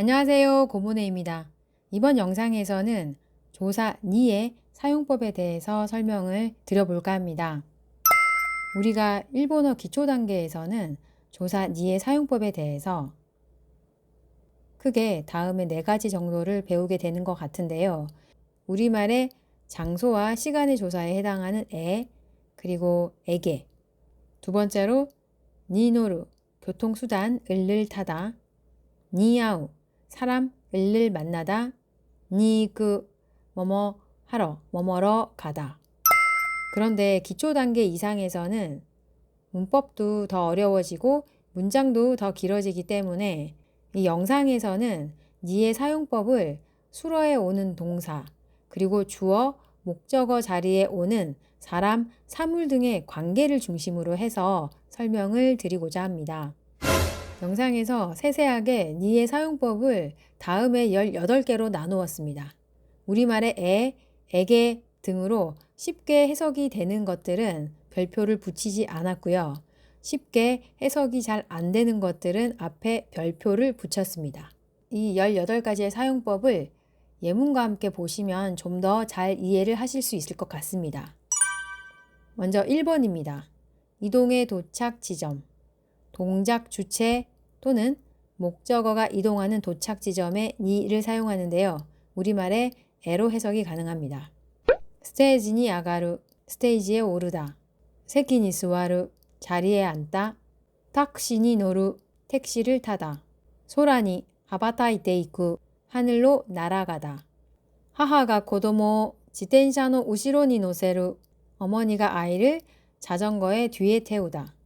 안녕하세요. 고모네입니다. 이번 영상에서는 조사 니의 사용법에 대해서 설명을 드려볼까 합니다. 우리가 일본어 기초 단계에서는 조사 니의 사용법에 대해서 크게 다음에 네 가지 정도를 배우게 되는 것 같은데요. 우리말의 장소와 시간의 조사에 해당하는 에, 그리고 에게. 두 번째로 니노루, 교통수단, 을를 타다. 니아우, 사람, 을를 만나다. 니그, 뭐뭐 하러, 뭐뭐러 가다. 그런데 기초 단계 이상에서는 문법도 더 어려워지고 문장도 더 길어지기 때문에 이 영상에서는 니의 사용법을 수러에 오는 동사, 그리고 주어, 목적어 자리에 오는 사람, 사물 등의 관계를 중심으로 해서 설명을 드리고자 합니다. 영상에서 세세하게 니의 사용법을 다음에 18개로 나누었습니다. 우리말의 에, 에게 등으로 쉽게 해석이 되는 것들은 별표를 붙이지 않았고요. 쉽게 해석이 잘 안 되는 것들은 앞에 별표를 붙였습니다. 이 18가지의 사용법을 예문과 함께 보시면 좀 더 잘 이해를 하실 수 있을 것 같습니다. 먼저 1번입니다. 이동의 도착 지점. 동작 주체 또는 목적어가 이동하는 도착 지점에 니를 사용하는데요. 우리말에 에로 해석이 가능합니다. 스테이지니 아가루, 스테이지에 오르다. 세키니 스와루, 자리에 앉다. 탁시니 노루, 택시를 타다. 소라니 하바타이테 이쿠, 하늘로 날아가다. 하하가 고도모 지텐샤노 우시로니 노세루, 어머니가 아이를 자전거의 뒤에 태우다.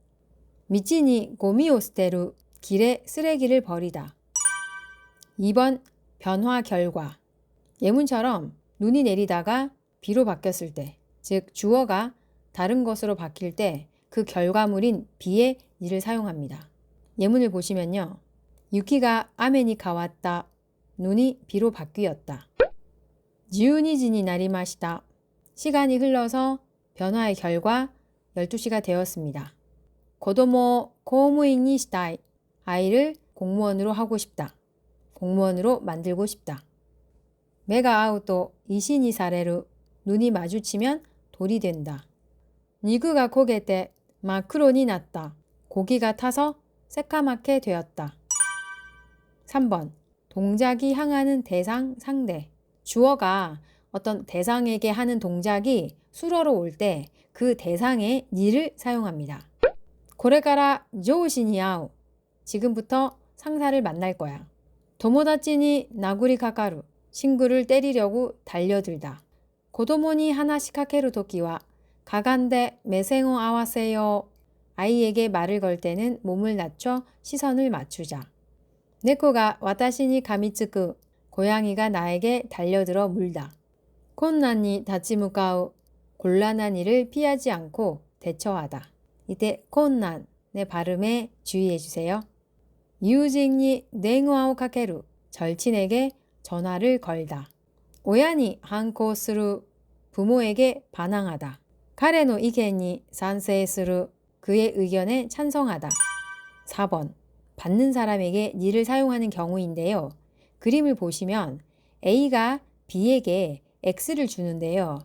미치니 고미 오 스테루, 길에 쓰레기를 버리다. 2번 변화 결과. 예문처럼 눈이 내리다가 비로 바뀌었을 때, 즉 주어가 다른 것으로 바뀔 때 그 결과물인 비의 니를 사용합니다. 예문을 보시면요. 유키가 아메니 가왔다. 눈이 비로 바뀌었다. 12지니 나리마시다. 시간이 흘러서 변화의 결과 12시가 되었습니다. 고도모 고무인이 시다이. 아이를 공무원으로 하고 싶다. 공무원으로 만들고 싶다. 메가 아우토 이신이 사레루. 눈이 마주치면 돌이 된다. 니그가 고게때 마크로니 났다. 고기가 타서 새까맣게 되었다. 3번. 동작이 향하는 대상, 상대. 주어가 어떤 대상에게 하는 동작이 수러로 올 때 그 대상의 니를 사용합니다. 고레가라 조우시니아우. 지금부터 상사를 만날 거야. 도모다치니 나구리 가까루. 친구를 때리려고 달려들다. 고도모니 하나씩 하케루 도끼와 가간데 매생오 아와세요. 아이에게 말을 걸 때는 몸을 낮춰 시선을 맞추자. 네코가 와타시니 가미츠쿠. 고양이가 나에게 달려들어 물다. 콘난이 다치무가우. 곤란한 일을 피하지 않고 대처하다. 이때 콘난의 발음에 주의해 주세요. 유징니 냉와오 카케루. 절친에게 전화를 걸다. 오야니 한코스루. 부모에게 반항하다. 카레노 이겐이 산세스루. 그의 의견에 찬성하다. 4번. 받는 사람에게 니를 사용하는 경우인데요. 그림을 보시면 A가 B에게 X를 주는데요.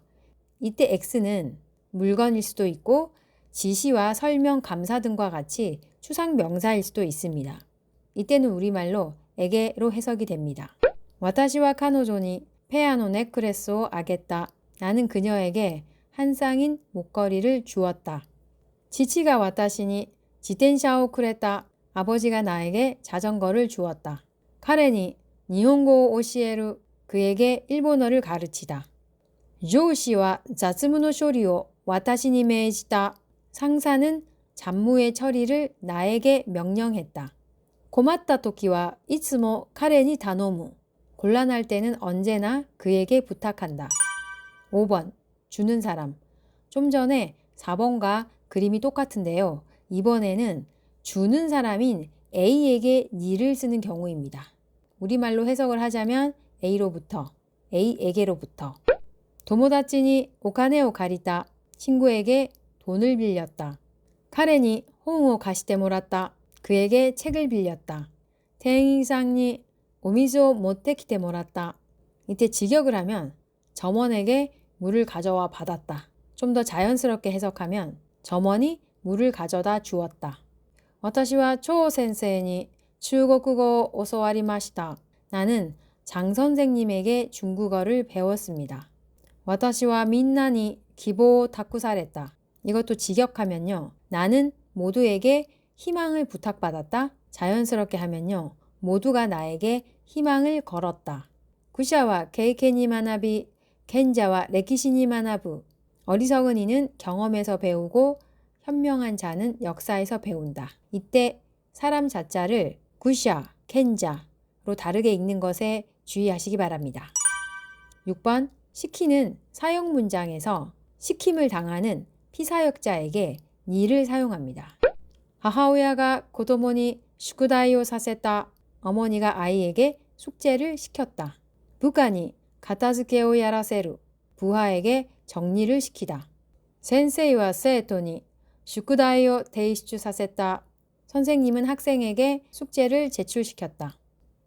이때 X는 물건일 수도 있고 지시와 설명, 감사 등과 같이 추상 명사일 수도 있습니다. 이때는 우리말로 에게로 해석이 됩니다. 와타시와 카노조니 페아노 네 크레스오 아겠다. 나는 그녀에게 한 쌍인 목걸이를 주었다. 지치가 와타시니 지텐샤오 쿠레타. 아버지가 나에게 자전거를 주었다. 카렌이 니혼고 오시에루 그에게 일본어를 가르치다. 조우씨와 자츠무노 쇼리오 와타시니 메이지다. 상사는 잡무의 처리를 나에게 명령했다. 고맙다 토키와 이츠모 카렌이 다노무. 곤란할 때는 언제나 그에게 부탁한다. 5번 주는 사람. 좀 전에 4번과 그림이 똑같은데요. 이번에는 주는 사람인 A에게 니를 쓰는 경우입니다. 우리말로 해석을 하자면 A로부터, A에게로부터. 도모다치니 오카네오 가리다. 친구에게 돈을 빌렸다. 카렌이 홍오 가시테 모랐다. 그에게 책을 빌렸다. 대행상니 오미즈오 못테키테 모랐다. 이때 직역을 하면 점원에게 물을 가져와 받았다. 좀 더 자연스럽게 해석하면 점원이 물을 가져다 주었다. 私は초先生に 중국어 を教わりました. 나는 장 선생님에게 중국어를 배웠습니다. 私はみんなに希望を託された. 이것도 직역하면요. 나는 모두에게 희망을 부탁받았다. 자연스럽게 하면요. 모두가 나에게 희망을 걸었다. 구샤와 케이케니 마나비, 켄자와 레키시니 마나부. 어리석은 이는 경험에서 배우고 현명한 자는 역사에서 배운다. 이때 사람 자자를 구샤, 켄자로 다르게 읽는 것에 주의하시기 바랍니다. 6번 시키는 사용 문장에서 시킴을 당하는 피사역자에게 니를 사용합니다. 하하오야가 고도모니 슈쿠다이오 사세다. 어머니가 아이에게 숙제를 시켰다. 부가니 가타즈케오 야라세루. 부하에게 정리를 시키다. 센세이와 세토니 슈쿠다이오 데이시추 사세다. 선생님은 학생에게 숙제를 제출시켰다.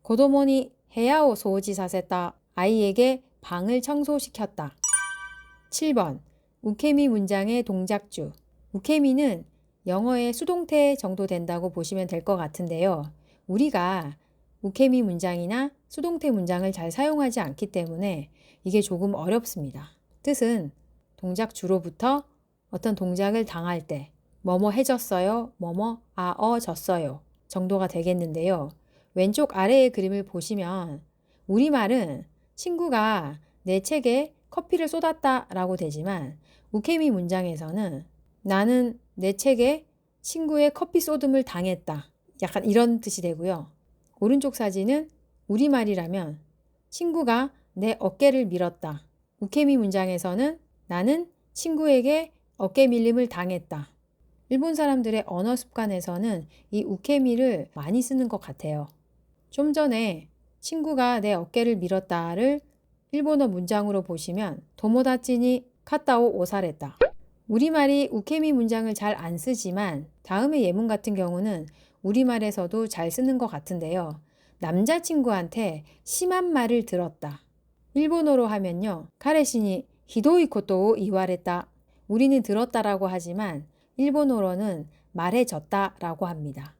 고도모니 헤야오 소지 사세다. 아이에게 방을 청소시켰다. 7번 우케미 문장의 동작주. 우케미는 영어의 수동태 정도 된다고 보시면 될 것 같은데요. 우리가 우케미 문장이나 수동태 문장을 잘 사용하지 않기 때문에 이게 조금 어렵습니다. 뜻은 동작 주로부터 어떤 동작을 당할 때 뭐뭐 해졌어요, 뭐뭐 아어 졌어요 정도가 되겠는데요. 왼쪽 아래의 그림을 보시면 우리말은 친구가 내 책에 커피를 쏟았다 라고 되지만 우케미 문장에서는 나는 내 책에 친구의 커피 쏟음을 당했다. 약간 이런 뜻이 되고요. 오른쪽 사진은 우리말이라면 친구가 내 어깨를 밀었다. 우케미 문장에서는 나는 친구에게 어깨 밀림을 당했다. 일본 사람들의 언어 습관에서는 이 우케미를 많이 쓰는 것 같아요. 좀 전에 친구가 내 어깨를 밀었다를 일본어 문장으로 보시면 도모다치니 카타오 오사레다. 우리말이 우케미 문장을 잘 안 쓰지만 다음의 예문 같은 경우는 우리말에서도 잘 쓰는 것 같은데요. 남자친구한테 심한 말을 들었다. 일본어로 하면요. 카레시니 히도이 코토 이와랬다. 우리는 들었다라고 하지만 일본어로는 말해졌다라고 합니다.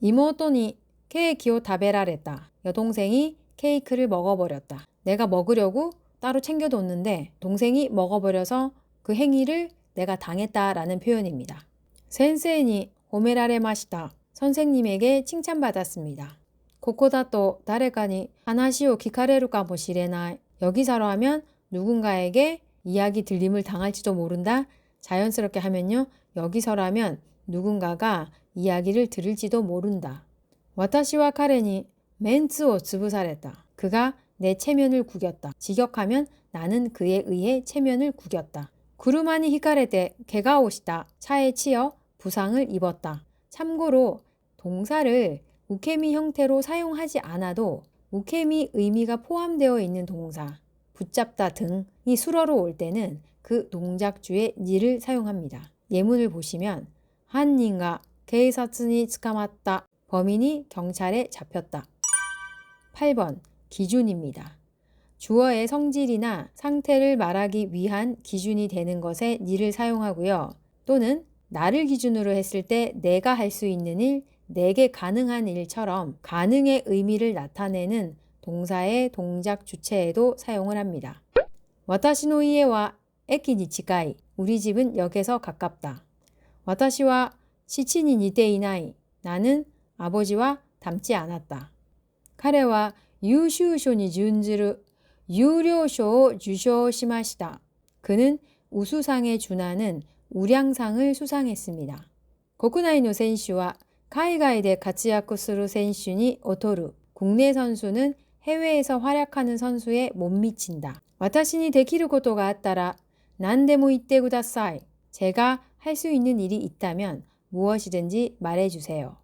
이모토니 케이키오 타베라랬다. 여동생이 케이크를 먹어버렸다. 내가 먹으려고 따로 챙겨뒀는데 동생이 먹어버려서 그 행위를 내가 당했다라는 표현입니다. 센세니 호메라레 마시다. 선생님에게 칭찬받았습니다. 코코다또 다레카니 하나시오 기카레루까 모시레나 여기서로 하면 누군가에게 이야기 들림을 당할지도 모른다. 자연스럽게 하면요. 여기서라면 누군가가 이야기를 들을지도 모른다. 와타시와 카레니 멘츠오 츠부사랬다. 그가 내 체면을 구겼다. 직역하면 나는 그에 의해 체면을 구겼다. 구르마니 히카레테 개가 오시다. 차에 치여 부상을 입었다. 참고로 동사를 우케미 형태로 사용하지 않아도 우케미 의미가 포함되어 있는 동사, 붙잡다 등이 수러로 올 때는 그 동작주의 니를 사용합니다. 예문을 보시면 한인가 게이사츠니 츠카마다 범인이 경찰에 잡혔다. 8번 기준입니다. 주어의 성질이나 상태를 말하기 위한 기준이 되는 것에 니를 사용하고요. 또는 나를 기준으로 했을 때 내가 할 수 있는 일, 내게 가능한 일처럼 가능의 의미를 나타내는 동사의 동작 주체에도 사용을 합니다. 와타시노 이에와 에키니 치가이 우리 집은 역에서 가깝다. 와타시와 시친이 니테이나이 나는 아버지와 닮지 않았다. 彼は優秀賞に準ずる有料賞を受賞しました. 그는 우수상에 준하는 우량상을 수상했습니다. 国内の選手は海外で活躍する選手に劣る. 국내 선수는 해외에서 활약하는 선수에 못 미친다. 私にできることがあったら何でも言ってください. 제가 할 수 있는 일이 있다면 무엇이든지 말해주세요.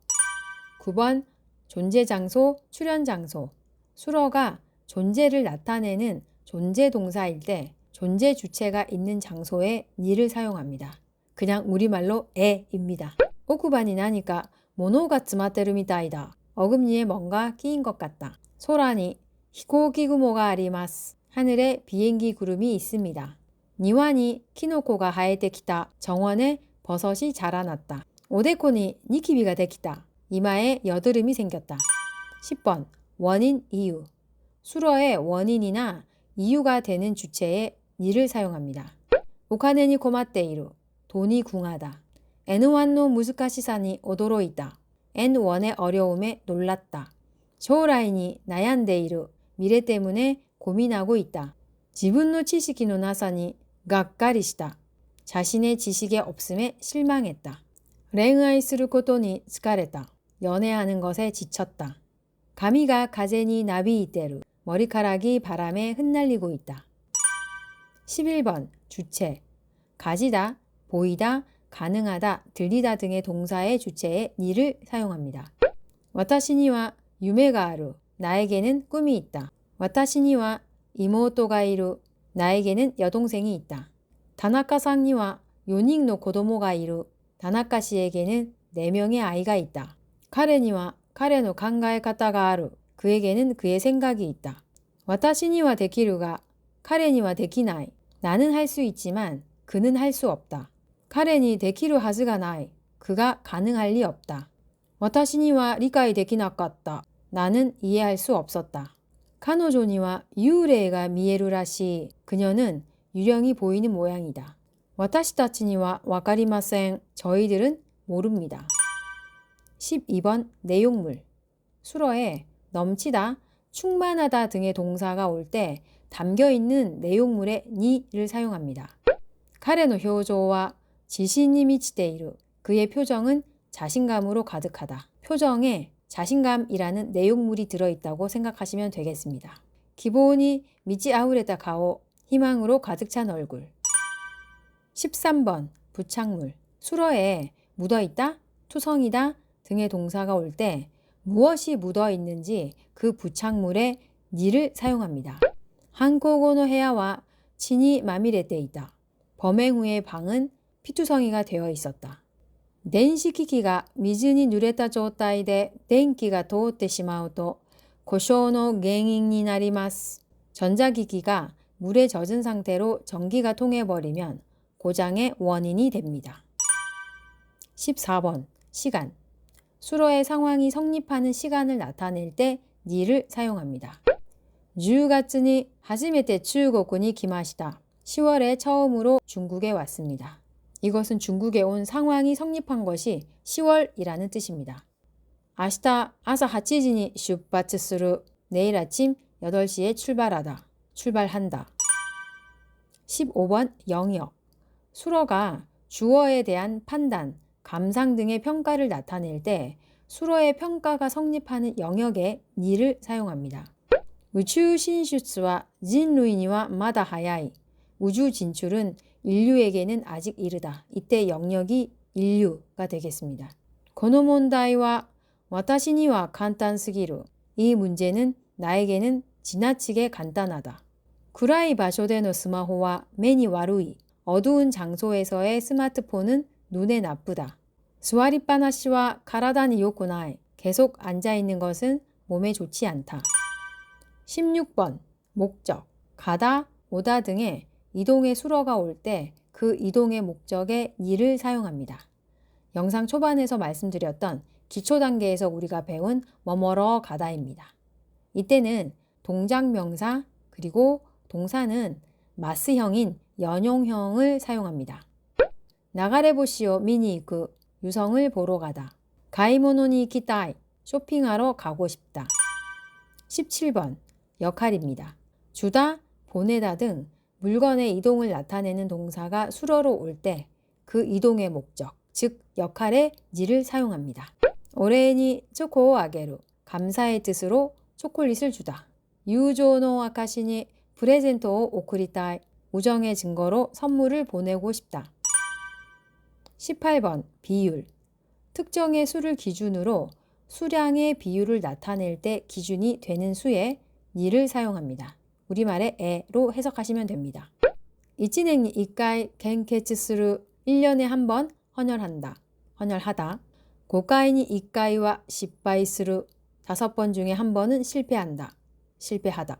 9번 존재 장소, 출현 장소. 수러가 존재를 나타내는 존재 동사일 때 존재 주체가 있는 장소에 니를 사용합니다. 그냥 우리말로 에입니다. 오쿠반이 나니까 모노가 츠마테르 미타이다. 어금니에 뭔가 끼인 것 같다. 소라니 히코기 구모가 아리마스. 하늘에 비행기 구름이 있습니다. 니와니 키노코가 하에테키타. 정원에 버섯이 자라났다. 오데코니 니키비가 데키타. 이마에 여드름이 생겼다. 10번 원인 이유. 수로의 원인이나 이유가 되는 주체에 니를 사용합니다. 오카네니 고마떼이루. 돈이 궁하다. N1노 무스카시산이 오도로이다. 엔원의 어려움에 놀랐다. 쇼라인이 나얀데이루. 미래 때문에 고민하고 있다. 지분노 치시키노 나사니 가까리시다. 자신의 지식에 없음에 실망했다. 랭아이 스루 코토니 스카레다. 연애하는 것에 지쳤다. 가미가 가제니 나비이테루 머리카락이 바람에 흩날리고 있다. 11번 주체 가지다, 보이다, 가능하다, 들리다 등의 동사의 주체에 니를 사용합니다. 와타시니와 유메가 아루 나에게는 꿈이 있다. 와타시니와 이모토가 이루 나에게는 여동생이 있다. 다나카상니와 요닝노 고도모가 이루 다나카 씨에게는 4명의 아이가 있다. 카레니와 카레노 간가의 가타가 아루 그에게는 그의 생각이 있다. 데키루가 카레니와 데키나이 나는 할 수 있지만 그는 할 수 없다. 나이 그가 가능할 리 없다. 데키나갔다. 나는 이해할 수 없었다. 미에루라시 그녀는 유령이 보이는 모양이다. 와카리마센 저희들은 모릅니다. 12번 내용물 수러에 넘치다, 충만하다 등의 동사가 올 때 담겨 있는 내용물의 니를 사용합니다. 카레노 효조와 지신이 미치테이루 그의 표정은 자신감으로 가득하다. 표정에 자신감이라는 내용물이 들어있다고 생각하시면 되겠습니다. 기본이 미치 아우레다 가오 희망으로 가득 찬 얼굴 13번 부착물 수러에 묻어있다, 투성이다 등의 동사가 올 때 무엇이 묻어 있는지 그 부착물에 니를 사용합니다. 한국어노 해야와 친이 마미레때 있다. 범행 후의 방은 피투성이가 되어 있었다. 電子機器が水に濡れた状態で電気が通ってしまうと故障の原因になります。 전자기기가 물에 젖은 상태로 전기가 통해버리면 고장의 원인이 됩니다. 14번 시간 수로의 상황이 성립하는 시간을 나타낼 때 니를 사용합니다. 10月니 하지메테 중국군이 기마시다. 10월에 처음으로 중국에 왔습니다. 이것은 중국에 온 상황이 성립한 것이 10월이라는 뜻입니다. 아시다 아사 하치지니 슈바츠스루 내일 아침 8시에 출발하다. 출발한다. 15번 영역 수로가 주어에 대한 판단, 감상 등의 평가를 나타낼 때 수러의 평가가 성립하는 영역에 니를 사용합니다. 우주 신슈츠와 진 루이니와 마다 하야이 우주 진출은 인류에게는 아직 이르다. 이때 영역이 인류가 되겠습니다. 고노몬다이와 와타시니와 간단스기루 이 문제는 나에게는 지나치게 간단하다. 구라이 바쇼데노 스마호와 메니 와루이 어두운 장소에서의 스마트폰은 눈에 나쁘다. 스와리빠나시와 가라다니 요코나이 계속 앉아 있는 것은 몸에 좋지 않다. 16번 목적 가다 오다 등의 이동의 수러가 올 때 그 이동의 목적에 니를 사용합니다. 영상 초반에서 말씀드렸던 기초 단계에서 우리가 배운 뭐뭐러 가다입니다. 이때는 동작 명사 그리고 동사는 마스형인 연용형을 사용합니다. 나가레 보시오 미니 그 유성을 보러 가다. 가이모노니 키타이 쇼핑하러 가고 싶다. 17번 역할입니다. 주다, 보내다 등 물건의 이동을 나타내는 동사가 수러로 올 때 그 이동의 목적, 즉 역할에 니를 사용합니다. 오레니 초코 아게루 감사의 뜻으로 초콜릿을 주다. 유조노 아카시니 프레젠토 오크리타이 우정의 증거로 선물을 보내고 싶다. 18번 비율 특정의 수를 기준으로 수량의 비율을 나타낼 때 기준이 되는 수에 니를 사용합니다. 우리말의 에로 해석하시면 됩니다. 이치냉이 이까이 겐케츠스루 1년에 한 번 헌혈한다. 헌혈하다. 고가인이 이까이와 십바이스루 다섯 번 중에 한 번은 실패한다. 실패하다.